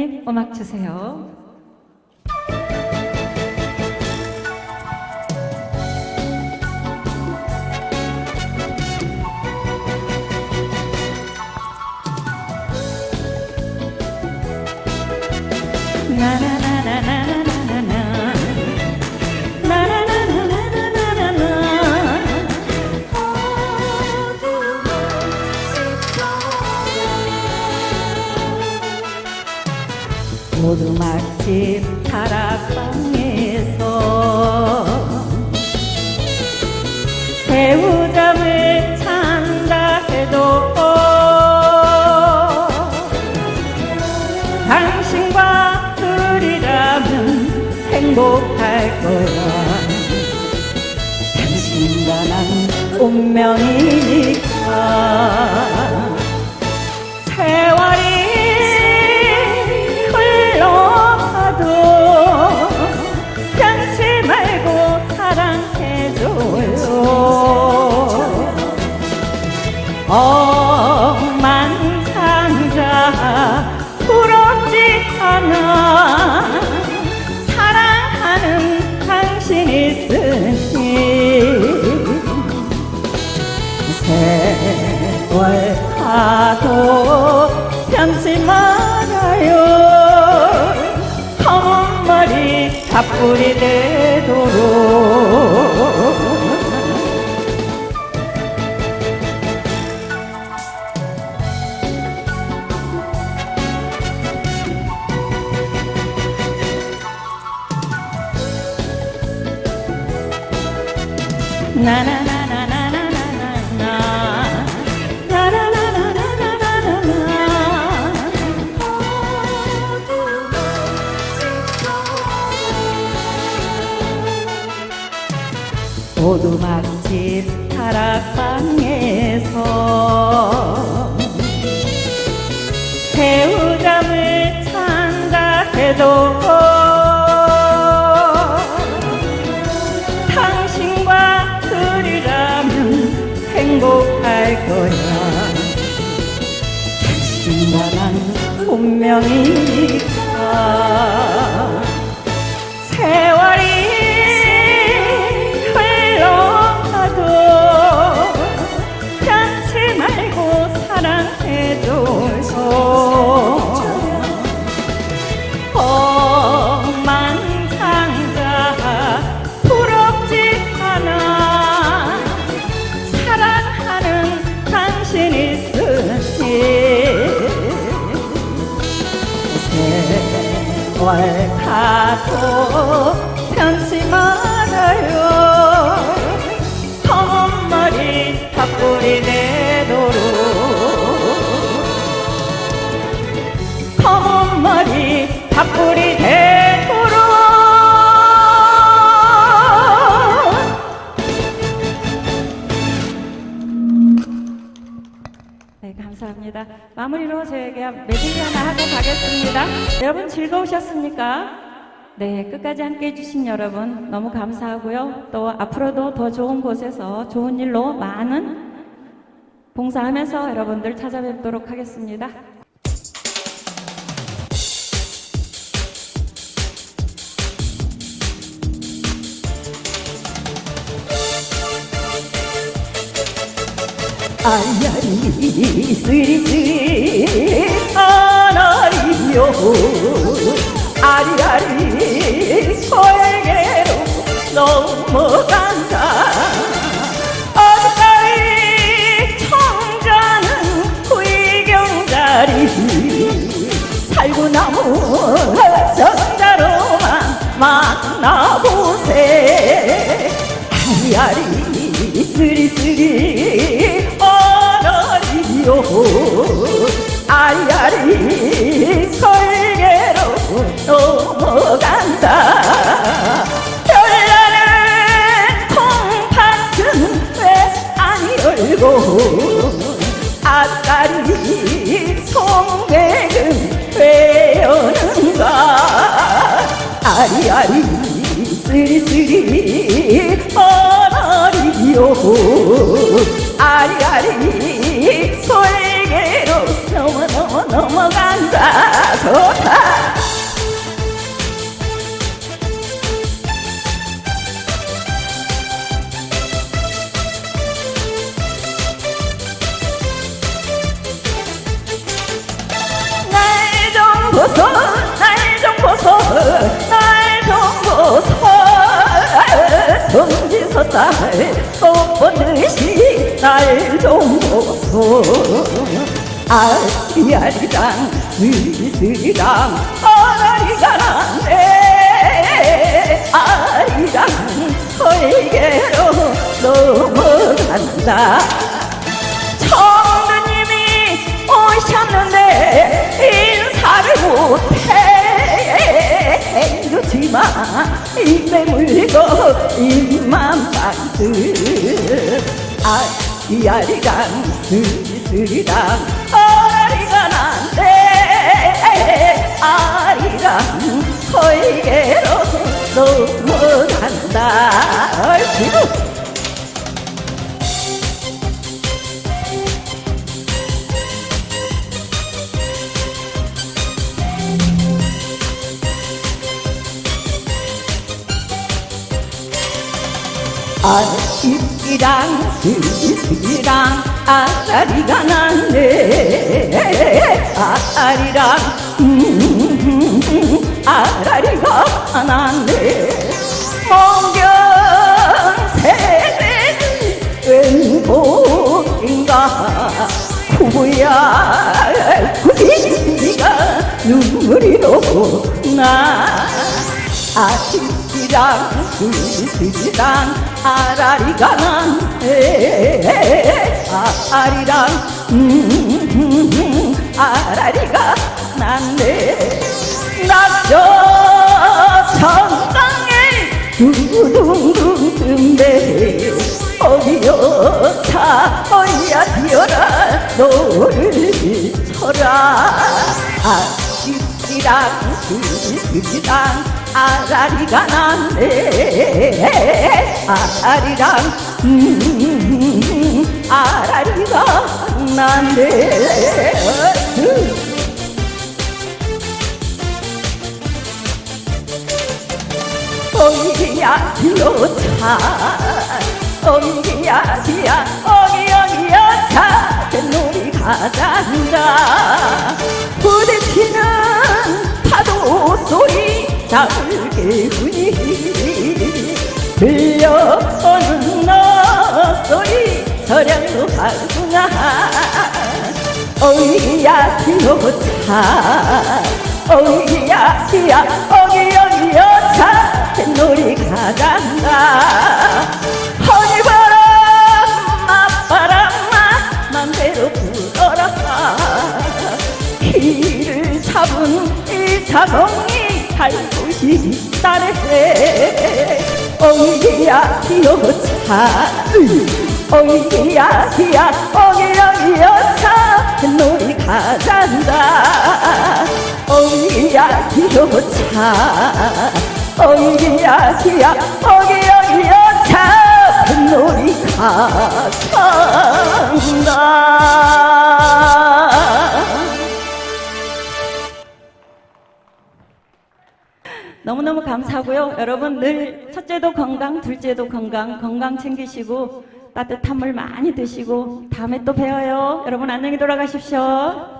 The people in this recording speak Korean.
선생님 음악 주세요. 나나나나나 운명이니까. 세월 세월 파도 잠시 말아요. 검은 머리 가풀이 되도록. 나나. 오두막집 다락방에서 새우잠을 찬다 해도 당신과 둘이라면 행복할 거야. 당신과 난 운명이니까 감사합니다. 마무리로 저에게 메들리 하나 하고 가겠습니다. 여러분 즐거우셨습니까? 네, 끝까지 함께 해주신 여러분 너무 감사하고요. 또 앞으로도 더 좋은 곳에서 좋은 일로 많은 봉사하면서 여러분들 찾아뵙도록 하겠습니다. 아야리 쓰리쓰리 아나리요 아리아리 소에게로 넘어간다 어디까지 청자는 구이경자리 살고 남은 아리아리 설계로 넘어간다. 별나는 콩팥은 왜안 열고 아까리 송백은 왜 여는가? 아리아리 쓰리쓰리 어나리요. 아리아리 세계로 넘어 넘어 넘어간다. 좋다 날좀 벗어 날좀 벗어 날좀 벗어. 정지서 딸 꽃보는 소 아리아리랑 스리스리랑 아라리가 난데 아리랑 저에게로 넘어간다. 청두님이 오셨는데 인사를 못해. 이러지마. 입에 물리고 입만 아 리아리랑 스리스리랑 아리가 난데 아리랑 거에게로 넘어간다. 얼씨구! 아 리랑 스리스리랑 아리가 났네. 아리랑 음, 아라리가 났네. 멍견새는 웬복인가? 구야 구리가 눈물이로 나? 아리랑 스리스리랑 아라리가 난데 아리랑 음, 아라리가 난데. 낙저 천강에 두둥둥 뜬데 어디여 차 어이야 뛰어라. 너를 비춰라. 아리랑 스리스리랑 아라리가 난데 아리랑 음, 아라리가 난데 어이야 여차. 어이야 지야. 어기 어기 여차. 뱃놀이 가자한다 부딪히는 파도 소리 훈이 들려오는 너 소리 서량도 가구나. 어이야 여차. 어이야 지야 어기 어기 여차. 뱃놀이 가자한다 허니바람 맞바람아 맘대로 불어라. 길을 잡은 이 자동이 살고 여차. 어이야 지야 어기 어기 여차. 뱃놀이 가자한다. 어이야 여차. 어이야 지야 어기 어기 여차. 뱃놀이 가자한다 너무너무 감사하고요. 여러분 늘 첫째도 건강, 둘째도 건강, 건강 챙기시고 따뜻한 물 많이 드시고 다음에 또 봬요. 여러분 안녕히 돌아가십시오.